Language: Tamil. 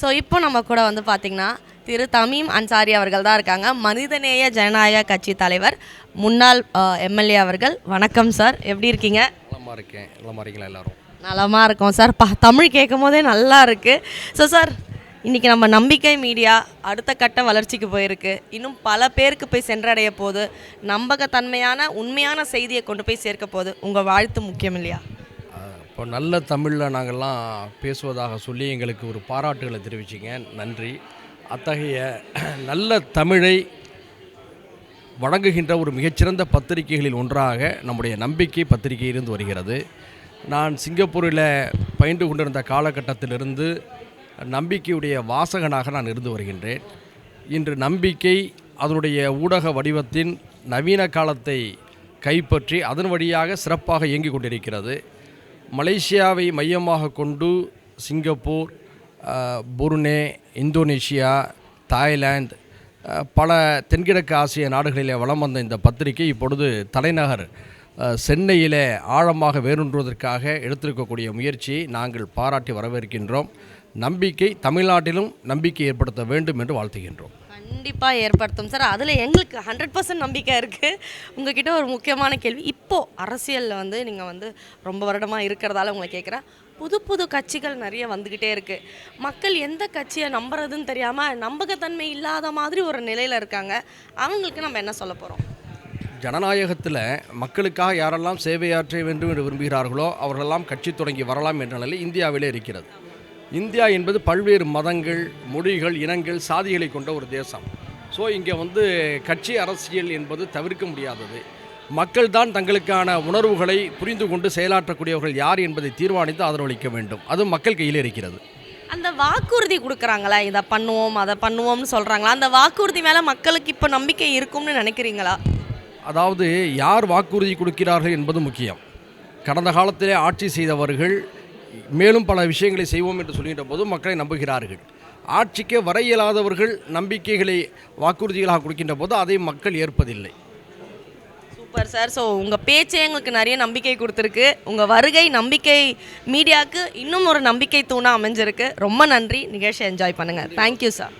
ஸோ இப்போ நம்ம கூட வந்து பார்த்திங்கன்னா திரு தமீம் அன்சாரி அவர்கள் தான் இருக்காங்க. மனிதநேய ஜனநாயக கட்சி தலைவர் முன்னாள் எம்எல்ஏ அவர்கள். வணக்கம் சார். எப்படி இருக்கீங்க? நலமா இருக்கேன். நலமா இருக்கீங்களா எல்லாரும்? நலமாக இருக்கோம் சார். பா தமிழ் கேட்கும் போதே நல்லா இருக்குது ஸோ சார் இன்றைக்கி நம்ம நம்பிக்கை மீடியா அடுத்த கட்ட வளர்ச்சிக்கு போயிருக்கு. இன்னும் பல பேருக்கு போய் சென்றடைய போகுது. நம்பகத்தன்மையான உண்மையான செய்தியை கொண்டு போய் சேர்க்க போகுது. உங்கள் வாழ்த்து முக்கியம் இல்லையா? இப்போ நல்ல தமிழில் நாங்கள்லாம் பேசுவதாக சொல்லி எங்களுக்கு ஒரு பாராட்டுகளை தெரிவிச்சிங்க. நன்றி. அத்தகைய நல்ல தமிழை வழங்குகின்ற ஒரு மிகச்சிறந்த பத்திரிகைகளில் ஒன்றாக நம்முடைய நம்பிக்கை பத்திரிகை இருந்து வருகிறது. நான் சிங்கப்பூரில் பயின்று கொண்டிருந்த காலகட்டத்திலிருந்து நம்பிக்கையுடைய வாசகனாக நான் இருந்து வருகின்றேன். இன்று நம்பிக்கை அதனுடைய ஊடக வடிவத்தின் நவீன காலத்தை கைப்பற்றி அதன் வழியாக சிறப்பாக இயங்கிக் கொண்டிருக்கிறது. மலேசியாவை மையமாக கொண்டு சிங்கப்பூர் புருனே இந்தோனேஷியா தாய்லாந்து பல தென்கிழக்கு ஆசிய நாடுகளிலே வளம் வந்த இந்த பத்திரிகை இப்பொழுது தலைநகர். சென்னையிலே ஆழமாக வேரூன்றுவதற்காக எடுத்திருக்கக்கூடிய முயற்சியை நாங்கள் பாராட்டி வரவேற்கின்றோம். நம்பிக்கை தமிழ்நாட்டிலும் நம்பிக்கை ஏற்படுத்த வேண்டும் என்று வாழ்த்துகின்றோம். கண்டிப்பாக ஏற்படுத்தும். சார் அதில் எங்களுக்கு ஹண்ட்ரட் பர்சன்ட் நம்பிக்கை இருக்குது உங்ககிட்ட ஒரு முக்கியமான கேள்வி. இப்போது அரசியலில் வந்து நீங்கள் வந்து ரொம்ப வருடமாக இருக்கிறதால உங்களை கேட்குறேன் புது புது கட்சிகள் நிறைய வந்துக்கிட்டே இருக்குது மக்கள் எந்த கட்சியை நம்புறதுன்னு தெரியாமல் நம்பகத்தன்மை இல்லாத மாதிரி ஒரு நிலையில் இருக்காங்க. அவங்களுக்கு நம்ம என்ன சொல்ல போகிறோம் ஜனநாயகத்தில் மக்களுக்காக யாரெல்லாம் சேவையாற்ற வேண்டும் என்று விரும்புகிறார்களோ அவர்களெல்லாம் கட்சி தொடங்கி வரலாம் என்ற நிலை இந்தியாவிலே இருக்கிறது. இந்தியா என்பது பல்வேறு மதங்கள் மொழிகள் இனங்கள் சாதிகளை கொண்ட ஒரு தேசம். ஸோ இங்கே வந்து கட்சி அரசியல் என்பது தவிர்க்க முடியாதது. மக்கள் தான் தங்களுக்கான உணர்வுகளை புரிந்து கொண்டு செயலாற்றக்கூடியவர்கள் யார் என்பதை தீர்மானித்து ஆதரவளிக்க வேண்டும். அது மக்கள் கையில் இருக்கிறது. அந்த வாக்குறுதி கொடுக்குறாங்களா? இதை பண்ணுவோம் அதை பண்ணுவோம்னு சொல்கிறாங்களா அந்த வாக்குறுதி மேலே மக்களுக்கு இப்போ நம்பிக்கை இருக்கும்னு நினைக்கிறீங்களா? அதாவது யார் வாக்குறுதி கொடுக்கிறார்கள் என்பது முக்கியம். கடந்த காலத்திலே ஆட்சி செய்தவர்கள் மேலும் பல விஷயங்களை செய்வோம் என்று சொல்கின்ற போது மக்களை நம்புகிறார்கள். ஆட்சிக்கு வர இயலாதவர்கள் நம்பிக்கைகளை வாக்குறுதிகளாக கொடுக்கின்ற போது அதை மக்கள் ஏற்பதில்லை. சூப்பர் சார் ஸோ உங்கள் பேச்சே எங்களுக்கு நிறைய நம்பிக்கை கொடுத்துருக்கு. உங்கள் வருகை நம்பிக்கை மீடியாவுக்கு இன்னும் ஒரு நம்பிக்கை தூணாக அமைஞ்சிருக்கு. ரொம்ப நன்றி. நிகழ்ச்சி என்ஜாய் பண்ணுங்கள் தேங்க்யூ சார்